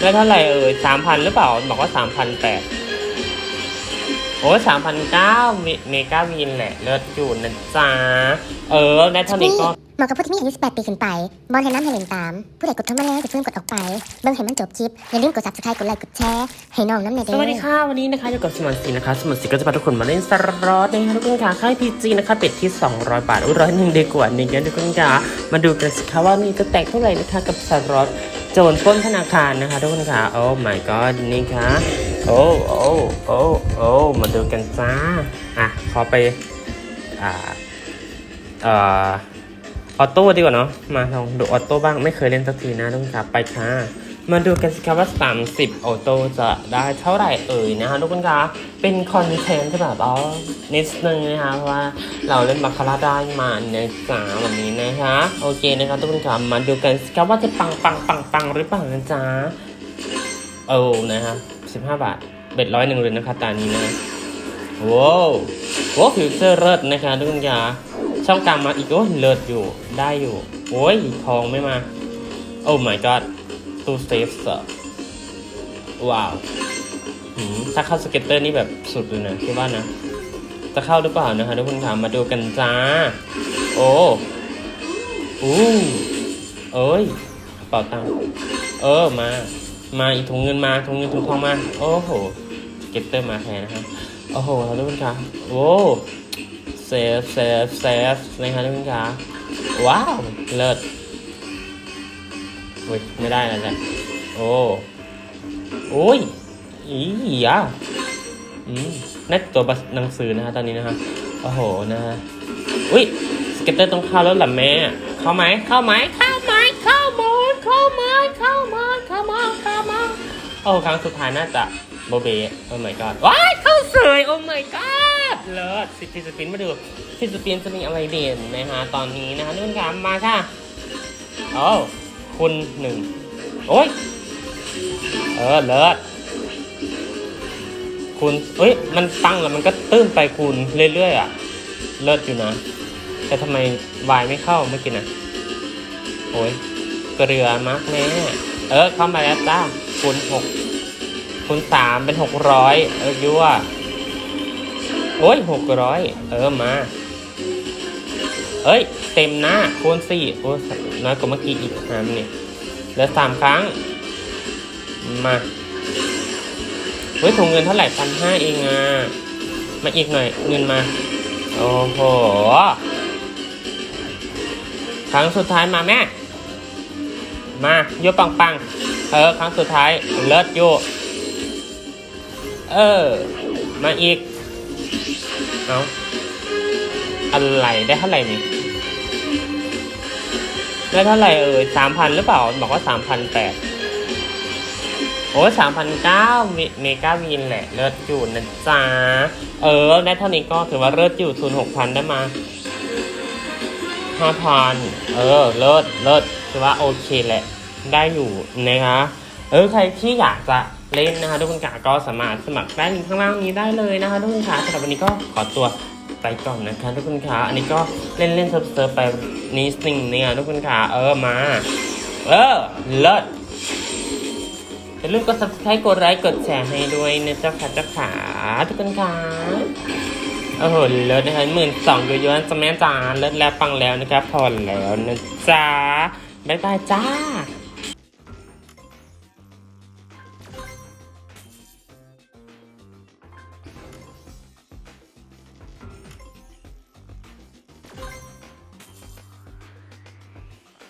ได้เท่าไหร่เอ่ยสามพันหรือเปล่า บอกว่าสามพันแปดโอ้สามพันเก้าเมกาวินแหละ เลิศอยู่นะจ๊ะ เออได้เท่านี้ก็เหมาะกับผู้ที่มีอายุ18 ปีขึ้นไป บอลให้น้ำให้เล่นตาม ผู้ใดกดเข้ามาแล้วอย่าเพิ่งกดออกไป เบิ่งให้มันจบคลิป อย่าลืมกด subscribe กดไลค์กดแชร์ให้น้องน้ำในเด้สอวัสดีค่ะ วันนี้นะคะอยู่กับสมอนสีนะคะ สมอนสีก็จะพาทุกคนมาเล่นสล็อตนะคะทุกคนค่ะค่ายพีจีนะคะเป็ดที่ 200 บาทอุ้ยร้อยหนึ่งดีกว่านี่กันทุกคนค่ะมาดูกันสิคะว่านี่จะแตกเท่าไหร่นะคะกับสล็อต โจรปล้นธนาคารนะคะทุกคนค่ะโอ้ my god นี่ค่ะโอ้โอ้โอ้โอ้มาดูกันจ้าอะขอไปอ่าเอ่อออโต้ดีกว่าเนาะมาลองดูออโต้บ้างไม่เคยเล่นสักทีนะทุกคนค่ะไปค่ะ มาดูกันสิครับว่า 30 ออโต้จะได้เท่าไหร่เอ่ยนะคะทุกคนคะเป็นคอนเทนต์ที่แบบอ๋อนิดนึงนะคะว่าเราเล่นบาคาร่าได้มาในสาวันนี้นะคะ โอเคนะคะทุกคนคะมาดูกันสิครับว่าจะปังปังปังปังหรือเปล่านะจ๊ะโอ้นะคะ15บาทเบ็ดร้อยหนึ่งเลยนะคะตานี้นะว้าวโอ้ฟิวเจอร์เลิศนะคะทุกคนคะช่องกลางมาอีกโอ้เลิศอยู่ได้อยู่โอ้ยทองไม่มาโอ้ my god ตู้เซฟอะว้าวถ้าเข้าสเก็ตเตอร์นี่แบบสุดเลยนะคิดว่านะ จะเข้าหรือเปล่านะคะทุกคนค่ะมาดูกันจ้า โอ้อู้เอ้ยกระเป๋าตังค์เออมา มาอีกถุงเงินมาถุงเงินถุงทองมา โอ้โหสเก็ตเตอร์มาแทนนะครับโอ้โหทุกคนคะโอ้เซฟเซฟเซฟนะคะทุกคนคะว้าว เลิศ อุ้ยไม่ได้แล้วจ้ะโอ้โอ้ยอีอะอืมนั่นตัวหนังสือนะฮะตอนนี้นะฮะโอ้โหนะฮะอุ้ยสเก็ตเตอร์ต้องเข้าแล้วหล่ะแม่ เข้าไหมเข้าไหมเข้าไหมเข้ามาเข้ามาเข้ามาเข้ามาเข้ามาโอ้ครั้งสุดท้ายน่าจะโบเบโอ้ my god ว้ายเข้าเสยโอ้ my god เลิศสิพี่สปินมาดูพี่สปินจะมีอะไรเด่นนะฮะตอนนี้นะฮะนุ่นครับมาค่ะโอ้ คุณหนึ่งโอ้ย เออ เลิศคุณเอ้ย มันตั้งแล้วมันก็ตื้นไปคูณเรื่อยๆอะ เลิศอยู่นะ แต่ทำไมวายไม่เข้าเมื่อกี้นะโอ้ยเกลือมากแม่เออ เข้ามาแล้วจ้าคูณหกคูณสามเป็นหกร้อยเออยั่วโอ้ยหกร้อยเออมา เอ้ย เต็มหน้าคูณสี่โอ้น้อยกว่าเมื่อกี้อีกหามนี่เหลือสามครั้ง มาเฮ้ยถุงเงินเท่าไหร่พันห้าเองอะ มาอีกหน่อยเงินมา โอ้โห ครั้งสุดท้ายมาแม่ มาโยปังปังเออ ครั้งสุดท้ายเลิศโยเออ มาอีก เอา อะไรได้เท่าไหร่นี่ได้เท่าไหร่เอ่ยสามพันหรือเปล่า บอกว่าสามพันแปดโอ้สามพันเก้าเมกาวินแหละ เลิศอยู่นะจ๊ะ เออ ได้เท่านี้ก็ถือว่าเลิศอยู่ทุนหกพันได้มาห้าพันเออ เลิศเลิศถือว่าโอเคแหละ ได้อยู่นะคะเออ ใครที่อยากจะเล่นนะคะทุกคนก็สามารถสมัครได้ข้างล่างนี้ได้เลยนะคะทุกคนค่ะสำหรับวันนี้ก็ขอตัว ไปก่อนนะคะทุกคนค่ะอันนี้ก็เล่นเล่นเซิร์ฟเซิร์ฟไปนิดนึงเนี่ยทุกคนค่ะเออมา เออเลิศอย่าลืมกด subscribe กดไลค์กดแชร์ให้ด้วยนะเจ้าค่ะเจ้าขาทุกคนค่ะโอ้โหเลิศนะคะหมื่นสองเยอะๆจะแม่จ๋าเลิศแล้วปังแล้วนะครับพอแล้วนะจ๊ะบ๊ายบายจ้า